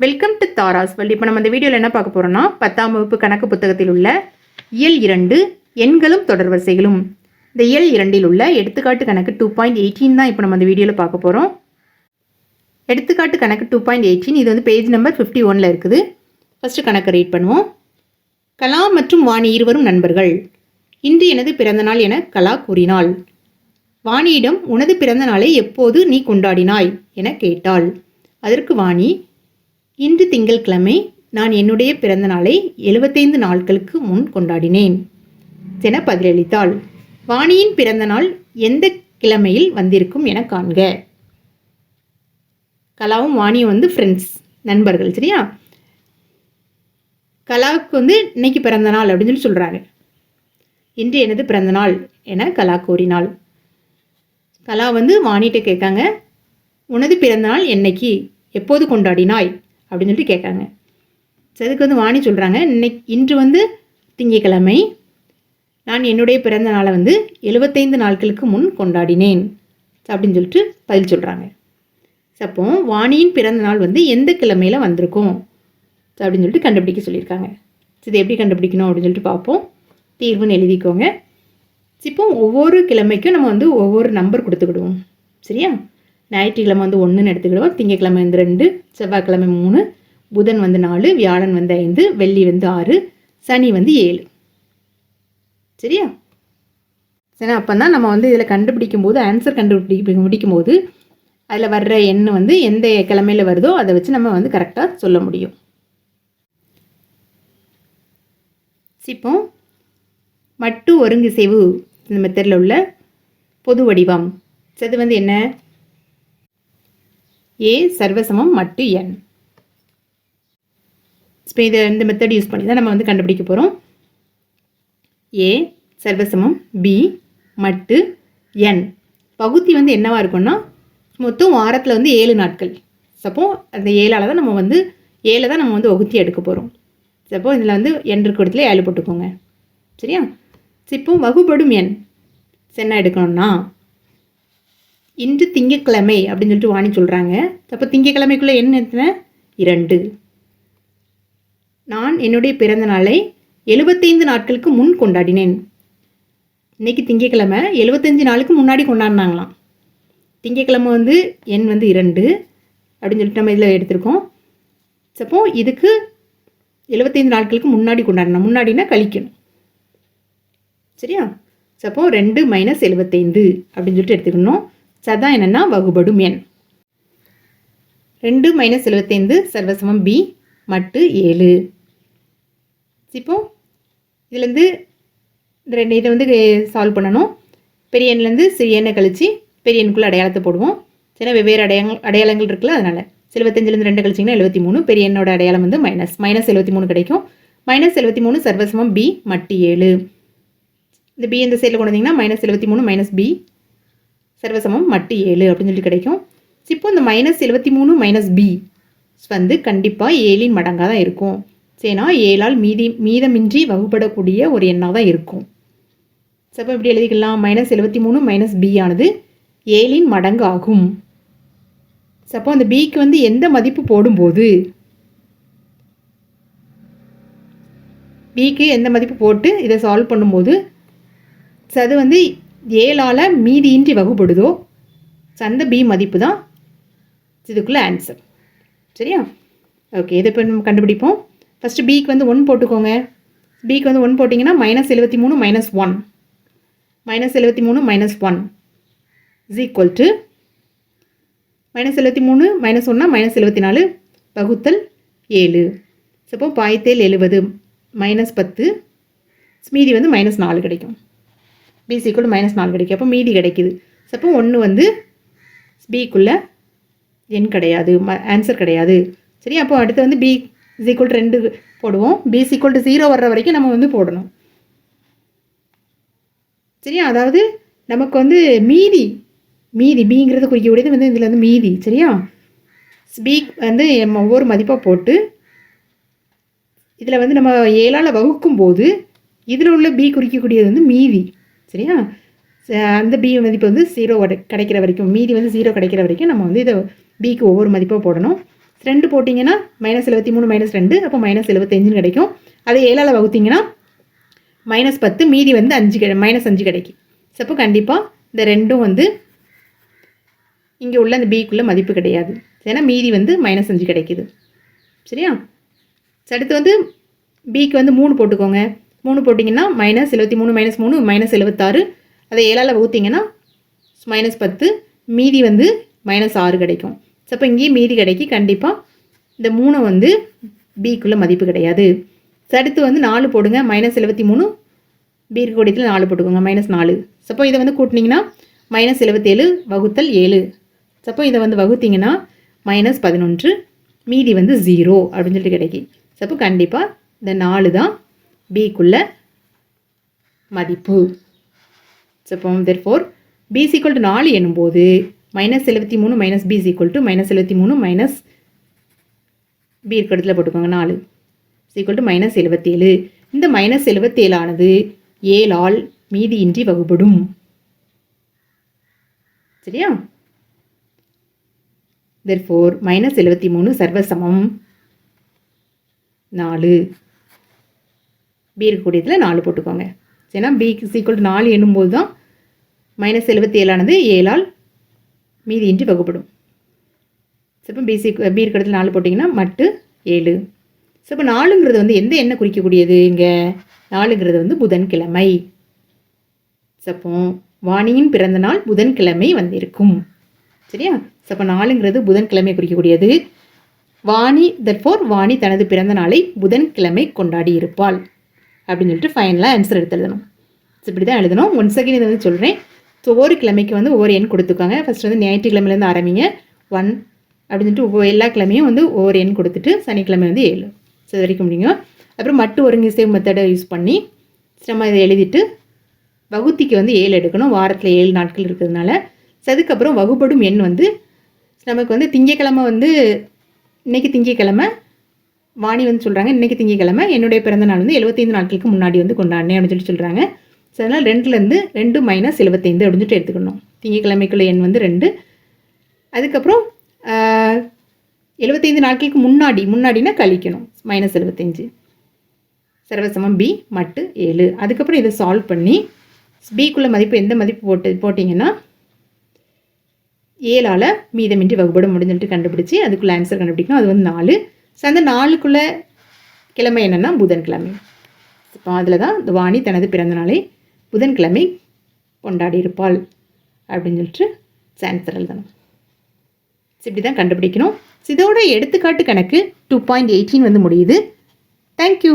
Welcome to Tara's world இப்போ நம்ம இந்த வீடியோவில் என்ன பார்க்க போகிறோம்னா பத்தாம் வகுப்பு கணக்கு புத்தகத்தில் உள்ள இயல் இரண்டு எண்களும் தொடர்வரிசைகளும் இந்த இயல் இரண்டில் உள்ள எடுத்துக்காட்டு கணக்கு டூ பாயிண்ட் எயிட்டீன் தான் இப்போ நம்ம இந்த வீடியோவில் பார்க்க போகிறோம் எடுத்துக்காட்டு கணக்கு டூ பாயிண்ட் எயிட்டீன் இது வந்து பேஜ் நம்பர் ஃபிஃப்டி ஒனில் இருக்குது. ஃபஸ்ட்டு கணக்கை ரீட் பண்ணுவோம். கலா மற்றும் வாணி இருவரும் நண்பர்கள். இன்று எனது பிறந்தநாள் என கலா கூறினாள். வாணியிடம் உனது பிறந்த நாளை எப்போது நீ கொண்டாடினாய்? என கேட்டாள். அதற்கு வாணி இன்று திங்கட்கிழமை நான் என்னுடைய பிறந்த நாளை எழுபத்தைந்து நாட்களுக்கு முன் கொண்டாடினேன். என பதிலளித்தாள் வாணியின் பிறந்த நாள் எந்த கிழமையில் வந்திருக்கும் என காண்க. கலாவும் வாணியும் வந்து ஃப்ரெண்ட்ஸ் நண்பர்கள் சரியா? கலாவுக்கு வந்து இன்னைக்கு பிறந்த நாள் அப்படின்னு சொல்லி சொல்கிறாங்க இன்று எனது பிறந்த நாள் என கலா கூறினாள். கலா வந்து வாணிகிட்ட கேட்காங்க உனது பிறந்தநாள் என்னைக்கு? எப்போது கொண்டாடினாய்? அப்படின்னு சொல்லிட்டு கேட்காங்க. ஸோ அதுக்கு வந்து வாணி சொல்கிறாங்க இன்னைக்கு இன்று வந்து திங்கக்கிழமை நான் என்னுடைய பிறந்த நாளை வந்து எழுபத்தைந்து நாட்களுக்கு முன் கொண்டாடினேன். அப்படின்னு சொல்லிட்டு பதில் சொல்கிறாங்க அப்போ வாணியின் பிறந்த நாள் வந்து எந்த கிழமையில் வந்திருக்கும்? அப்படின்னு சொல்லிட்டு கண்டுபிடிக்க சொல்லியிருக்காங்க. இது எப்படி கண்டுபிடிக்கணும் அப்படின்னு சொல்லிட்டு பார்ப்போம். தீர்வுன்னு எழுதிக்கோங்க. இப்போ ஒவ்வொரு கிழமைக்கும் நம்ம வந்து ஒவ்வொரு நம்பர் கொடுத்துக்கிடுவோம். சரியா? ஞாயிற்றுக்கிழமை வந்து ஒன்றுன்னு எடுத்துக்கிடுவோம். திங்கக்கிழமை வந்து ரெண்டு செவ்வாய்க்கிழமை மூணு புதன் வந்து நாலு வியாழன் வந்து ஐந்து வெள்ளி வந்து ஆறு சனி வந்து ஏழு. சரியா? சரி அப்போ தான் நம்ம வந்து இதில் கண்டுபிடிக்கும் போது ஆன்சர் கண்டுபிடி முடிக்கும் போது அதில் வர்ற எண் வந்து எந்த கிழமையில் வருதோ அதை வச்சு நம்ம வந்து கரெக்டாக சொல்ல முடியும். இப்போ மட்டு ஒருங்கிசைவு இந்த மெத்தடில் உள்ள பொது வடிவம். So, வந்து என்ன? ஏ சர்வசமம் மட்டு என் இப்போ இதை இந்த மெத்தட் யூஸ் பண்ணி தான் நம்ம வந்து கண்டுபிடிக்க போகிறோம் ஏ சர்வசமம் பி மட்டு என் பகுதி வந்து என்னவாக இருக்கும்னா மொத்தம் வாரத்தில் வந்து ஏழு நாட்கள். சப்போ அந்த ஏழால் தான் நம்ம வந்து ஏழை தான் நம்ம வந்து வகுத்தி எடுக்க போகிறோம் சப்போ இதில் வந்து என் இருக்க இடத்துல ஏழு போட்டுக்கோங்க. சரியா? இப்போ வகுபடும் எண். என்ன எடுக்கணும்னா இன்று திங்கட்கிழமை அப்படின்னு சொல்லிட்டு வாணி சொல்கிறாங்க அப்போ திங்கட்கிழமைக்குள்ளே என்ன எத்தனை? இரண்டு. நான் என்னுடைய பிறந்த நாளை எழுபத்தைந்து நாட்களுக்கு முன் கொண்டாடினேன். இன்றைக்கி திங்கட்கிழமை எழுபத்தஞ்சு நாளுக்கு முன்னாடி கொண்டாடினாங்களாம். திங்கட்கிழமை வந்து எண் வந்து இரண்டு அப்படின்னு சொல்லிட்டு நம்ம இதில் எடுத்திருக்கோம். சப்போ இதுக்கு எழுபத்தைந்து நாட்களுக்கு முன்னாடி கொண்டாடணும் முன்னாடினா கழிக்கணும். சரியா? சப்போ ரெண்டு மைனஸ் எழுபத்தைந்து அப்படின்னு சொல்லிட்டு எடுத்துக்கணும். சதா என்னென்னா வகுபடும் எண். ரெண்டு மைனஸ் எழுபத்தைந்து சர்வசமம் பி மட்டு ஏழு. இப்போ இதுலேருந்து இந்த ரெண்டு இதை வந்து சால்வ் பண்ணணும். பெரிய எண்லேருந்து சிறிய எண்ணை கழித்து பெரிய எண்ணுக்குள்ளே அடையாளத்தை போடுவோம். சின்ன வெவ்வேறு அடையாள அடையாளங்கள் இருக்குல்ல அதனால் எழுபத்தஞ்சிலேருந்து ரெண்டு கழிச்சிங்கன்னா எழுபத்தி மூணு பெரிய எண்ணோட அடையாளம் வந்து மைனஸ் மைனஸ் எழுபத்தி மூணு கிடைக்கும். மைனஸ் எழுபத்தி மூணு சர்வசமம் பி மட்டு ஏழு. இந்த பி இந்த சைடில் கொண்டு வந்தீங்கன்னா மைனஸ் எழுபத்தி மூணு மைனஸ் பி சர்வசமம் மட்டு ஏழு அப்படின்னு சொல்லி கிடைக்கும். இப்போ இந்த மைனஸ் எழுபத்தி மூணு மைனஸ் பி வந்து கண்டிப்பாக ஏழின் மடங்காக தான் இருக்கும் சரினா ஏழால் மீதி மீதமின்றி வகுப்படக்கூடிய ஒரு எண்ணாக தான் இருக்கும் சப்போ இப்படி எழுதிக்கலாம்? மைனஸ் எழுபத்தி மூணு மைனஸ் பி ஆனது ஏழின் மடங்கு ஆகும். சப்போ அந்த பிக்கு வந்து எந்த மதிப்பு போடும்போது? பிக்கு எந்த மதிப்பு போட்டு இதை சால்வ் பண்ணும்போது? ஸோ அது வந்து ஏழால் மீதியின்றி வகுப்படுதோ அந்த பி மதிப்பு தான் இதுக்குள்ளே ஆன்சர் சரியா? ஓகே இதை இப்போ நம்ம கண்டுபிடிப்போம். ஃபஸ்ட்டு பிக்கு வந்து ஒன் போட்டுக்கோங்க. பிக்கு வந்து ஒன் போட்டிங்கன்னா மைனஸ் எழுபத்தி மூணு மைனஸ் ஒன் மைனஸ் எழுபத்தி மூணு minus one is equal to minus எழுபத்தி மூணு மைனஸ் ஒன்னா மைனஸ் எழுபத்தி நாலு வகுத்தல் ஏழு. சப்போ பாய்த்தேல் எழுபது மைனஸ் பத்து. மீதி வந்து மைனஸ் நாலு கிடைக்கும். பிசிக்குள் மைனஸ் நாலு கிடைக்கும். அப்போ மீதி கிடைக்குது. அப்போ ஒன்று வந்து பிக்குள்ளே எண் கிடையாது. ம ஆன்சர் கிடையாது. சரி அப்போ அடுத்து வந்து பி இஸ் ஈக்குவல் ரெண்டு போடுவோம். பி ஈக்குவல் டு ஜீரோ வர்ற வரைக்கும் நம்ம வந்து போடணும். சரியா? அதாவது நமக்கு வந்து மீதி மீதி பிங்கிறது குறிக்கக்கூடியது வந்து இதில் வந்து மீதி. சரியா? ஸ்பீக் வந்து நம்ம ஒவ்வொரு மதிப்பாக போட்டு இதில் வந்து நம்ம ஏழால் வகுக்கும் போது இதில் உள்ள பி குறிக்கக்கூடியது வந்து மீதி. சரியா? ச- அந்த பி மதிப்பு வந்து ஜீரோ கிடைக்கிற வரைக்கும் மீதி வந்து ஜீரோ கிடைக்கிற வரைக்கும் நம்ம வந்து இதை பிக்கு ஒவ்வொரு மதிப்பாக போடணும். ரெண்டு போட்டிங்கன்னா மைனஸ் எழுபத்தி மூணு மைனஸ் ரெண்டு அப்போ மைனஸ் எழுபத்தஞ்சுன்னு கிடைக்கும். அதை ஏழால் வகுத்தீங்கன்னா மைனஸ் பத்து மீதி வந்து அஞ்சு கிடை மைனஸ் அஞ்சு கிடைக்கும். ஸோ அப்போ கண்டிப்பாக இந்த ரெண்டும் வந்து இங்கே உள்ள அந்த பிக்குள்ளே மதிப்பு கிடையாது. ஏன்னா மீதி வந்து மைனஸ் அஞ்சு கிடைக்குது. சரியா? அடுத்து வந்து பிக்கு வந்து மூணு போட்டுக்கோங்க. மூணு போட்டிங்கன்னா மைனஸ் எழுபத்தி மூணு மைனஸ் மூணு மைனஸ் எழுபத்தாறு அதை ஏழால் வகுத்தீங்கன்னா மைனஸ் பத்து. மீதி வந்து மைனஸ் ஆறு கிடைக்கும். ஸோ அப்போ இங்கேயும் மீதி கிடைக்கி கண்டிப்பாக இந்த மூணு வந்து பிக்குள்ளே மதிப்பு கிடையாது. அடுத்து வந்து நாலு போடுங்க. மைனஸ் எழுபத்தி மூணு பி இருக்கக்கூடியத்தில் நாலு போட்டுக்கோங்க. மைனஸ் நாலு. சப்போ இதை வந்து கூட்டினீங்கன்னா மைனஸ் எழுபத்தேழு வகுத்தல் ஏழு. சப்போ இதை வந்து வகுத்தீங்கன்னா மைனஸ் பதினொன்று மீதி வந்து ஜீரோ அப்படின்னு சொல்லிட்டு கிடைக்கி. சப்போ கண்டிப்பாக இந்த நாலு தான் பிக்குள்ள மதிப்பு. Suppose therefore P is equal to நாலு எனும்போது மைனஸ் எழுபத்தி மூணு minus P is equal to minus எழுபத்தி மூணு மைனஸ் பி இருக்க இடத்துல போட்டுக்கோங்க நாலு. சீக்குவல் டு மைனஸ் எழுபத்தேழு இந்த மைனஸ் எழுபத்தேழானது ஏழால் மீதியின்றி வகுப்படும் சரியா? தெர் ஃபோர் மைனஸ் எழுபத்தி மூணு சர்வசமம். நாலு. பி இருக்கக்கூடியதில் நாலு போட்டுக்கோங்க. சரினா பிக்கு சீக்குவல் நாலு எண்ணும்போது தான் மைனஸ் எழுபத்தி ஏழானது ஏழால் மீதி இன்றி வகுப்படும். ஸோ இப்போ பிசி பி இருக்கிறதுல நாலு போட்டிங்கன்னா மட்டு ஏழு. ஸோ இப்போ நாலுங்கிறது வந்து எந்த எண்ணெய் குறிக்கக்கூடியது? இங்கே நாலுங்கிறது வந்து புதன்கிழமை. சப்போ வாணியின் பிறந்த நாள் புதன்கிழமை வந்திருக்கும். சரியா? ஸோ அப்போ நாலுங்கிறது புதன்கிழமை குறிக்கக்கூடியது. வாணி தட் ஃபோர் வாணி தனது பிறந்த நாளை புதன்கிழமை கொண்டாடி இருப்பாள். அப்படின்னு சொல்லிட்டு ஃபைனலாக ஆன்சர் எடுத்து எழுதணும் ஸோ இப்படி தான் எழுதணும். ஒன் செகண்ட் இதை வந்து சொல்கிறேன் ஸோ ஒவ்வொரு கிழமைக்கு வந்து ஒவ்வொரு எண் கொடுத்துக்காங்க. ஃபஸ்ட் வந்து ஞாயிற்றுக்கிழமையிலேருந்து ஆரம்பிங்க. ஒன் அப்படின்னு சொல்லிட்டு எல்லா கிழமையும் வந்து ஒவ்வொரு எண் கொடுத்துட்டு சனிக்கிழமை வந்து ஏழு. ஸோ இது வரைக்கும் முடியும் அப்புறம் மட்டு ஒருங்கிசை மெத்தடை யூஸ் பண்ணி நம்ம இதை எழுதிட்டு வகுத்திக்கு வந்து ஏழு எடுக்கணும். வாரத்தில் ஏழு நாட்கள் இருக்கிறதுனால. ஸோ அதுக்கப்புறம் வகுப்படும் எண் வந்து நமக்கு வந்து திங்கக்கிழமை வந்து இன்னைக்கு திங்கக்கிழமை வாணி வந்து சொல்கிறாங்க இன்றைக்கி திங்கக்கிழமை என்னுடைய பிறந்த நாள் வந்து எழுபத்தைந்து நாட்களுக்கு முன்னாடி வந்து கொண்டாடினேன் அப்படின்னு சொல்லி சொல்கிறாங்க ஸோ அதனால் ரெண்டுலேருந்து ரெண்டு மைனஸ் எழுபத்தைந்து அப்படின்னு சொல்லிட்டு எடுத்துக்கணும். திங்கக்கிழமைக்குள்ள எண் வந்து ரெண்டு. அதுக்கப்புறம் எழுபத்தைந்து நாட்களுக்கு முன்னாடி முன்னாடினா கழிக்கணும். மைனஸ் எழுபத்தஞ்சு சர்வசமம் பி மட்டு ஏழு. அதுக்கப்புறம் இதை சால்வ் பண்ணி பிக்குள்ள மதிப்பு எந்த மதிப்பு போட்டு போட்டிங்கன்னா ஏழால் மீதமின்றி வகுப்படும் முடிஞ்சு சொல்லிட்டு கண்டுபிடிச்சி அதுக்குள்ளே ஆன்சர் கண்டுபிடிக்கணும். அது வந்து நாலு. ஸோ அந்த கிழமை என்னென்னா புதன்கிழமை. இப்போ அதில் தான் இந்த வாணி தனது பிறந்த நாளை புதன்கிழமை கொண்டாடி இருப்பாள் அப்படின்னு சொல்லிட்டு சான்சர் எழுதணும். இப்படி தான் கண்டுபிடிக்கணும். இதோட எடுத்துக்காட்டு கணக்கு டூ பாயிண்ட் எயிட்டீன் வந்து முடியுது. தேங்க்யூ